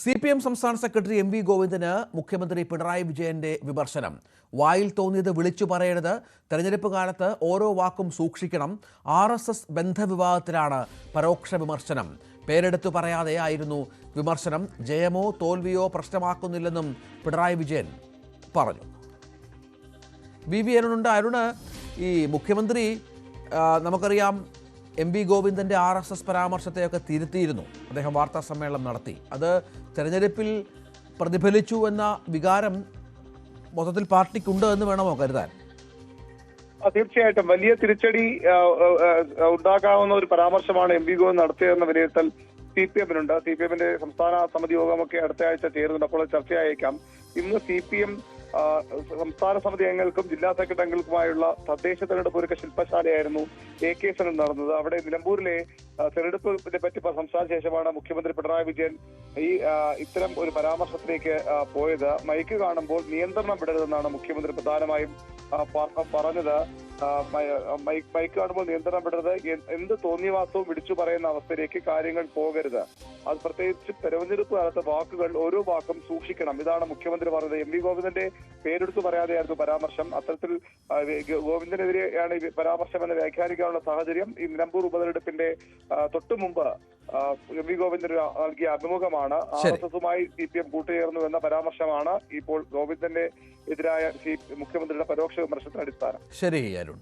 C P M സംസ്ഥാന secretary M V Govindan മുഖ്യമന്ത്രി പിണറായി വിജയന്റെ വിമർശനം. വായിൽ തോന്നിയത് വിളിച്ചു പറയരുത്. തെരഞ്ഞെടുപ്പ് കാലത്ത് ഓരോ വാക്കും സൂക്ഷിക്കണം. ആർ എസ് എസ് ബന്ധവിവാദത്തിലാണ് പരോക്ഷ വിമർശനം. പേരെടുത്തു പറയാതെ ആയിരുന്നു വിമർശനം. ജയമോ തോൽവിയോ പ്രശ്നമാക്കുന്നില്ലെന്നും പിണറായി വിജയൻ പറഞ്ഞു. V V അരുണുണ്ട്. അരുണ് ഈ മുഖ്യമന്ത്രി നമുക്കറിയാം എം വി ഗോവിന്ദന്റെ ആർ എസ് എസ് പരാമർശത്തെയൊക്കെ തിരുത്തിയിരുന്നു. അദ്ദേഹം വാർത്താ സമ്മേളനം നടത്തി. അത് തെരഞ്ഞെടുപ്പിൽ പ്രതിഫലിച്ചു എന്ന വികാരം മൊത്തത്തിൽ പാർട്ടിക്കുണ്ട് എന്ന് വേണമോ കരുതാൻ? തീർച്ചയായിട്ടും. വലിയ തിരിച്ചടി ഉണ്ടാകാവുന്ന ഒരു പരാമർശമാണ് എം വി ഗോവിന്ദ് നടത്തിയതെന്ന വിലയിരുത്തൽ സി പി എമ്മിനുണ്ട്. സി പി എമ്മിന്റെ സംസ്ഥാന സമിതി യോഗമൊക്കെ അടുത്ത ആഴ്ച ചേരുന്നുണ്ട്. അപ്പോൾ ചർച്ചയായേക്കാം. ഇന്ന് സി പി എം സംസ്ഥാന സമിതി അംഗങ്ങൾക്കും ജില്ലാ സെക്രട്ടറി അംഗങ്ങൾക്കുമായുള്ള തദ്ദേശ തെരഞ്ഞെടുപ്പ് ഒരുക്ക ശില്പശാലയായിരുന്നു എ കെ എസിന് നടന്നത്. അവിടെ നിലമ്പൂരിലെ തെരഞ്ഞെടുപ്പിനെ പറ്റി സംസാരിച്ച ശേഷമാണ് മുഖ്യമന്ത്രി പിണറായി വിജയൻ ഈ ഇത്തരം ഒരു പരാമർശത്തിലേക്ക് പോയത്. മൈക്ക് കാണുമ്പോൾ നിയന്ത്രണം വിടരുതെന്നാണ് മുഖ്യമന്ത്രി പ്രധാനമായും പറഞ്ഞത്. മൈക്ക് കാണുമ്പോൾ നിയന്ത്രണം വിടരുത്. എന്ത് തോന്നിയവാസവും വിളിച്ചു പറയുന്ന അവസ്ഥയിലേക്ക് കാര്യങ്ങൾ പോകരുത്. അത് പ്രത്യേകിച്ച് തെരഞ്ഞെടുപ്പ് കാലത്ത് വാക്കുകൾ ഓരോ വാക്കും സൂക്ഷിക്കണം. ഇതാണ് മുഖ്യമന്ത്രി പറഞ്ഞത്. എം വി ഗോവിന്ദന്റെ പേരെടുത്ത് പറയാതെയായിരുന്നു പരാമർശം. അത്തരത്തിൽ ഗോവിന്ദനെതിരെയാണ് ഈ പരാമർശം എന്ന് വ്യാഖ്യാനിക്കാനുള്ള സാഹചര്യം ഈ നിലമ്പൂർ ഉപതെരഞ്ഞെടുപ്പിന്റെ തൊട്ടു മുമ്പ് എം വി ഗോവിന്ദൻ നൽകിയ അഭിമുഖമാണ്. ആർ. എസ് എസുമായി സി പി എം കൂട്ടുചേർന്നു എന്ന പരാമർശമാണ് ഇപ്പോൾ ഗോവിന്ദന്റെ എതിരായ മുഖ്യമന്ത്രിയുടെ പരോക്ഷ വിമർശനത്തിന് അടിസ്ഥാനം. ശരി അരുൺ.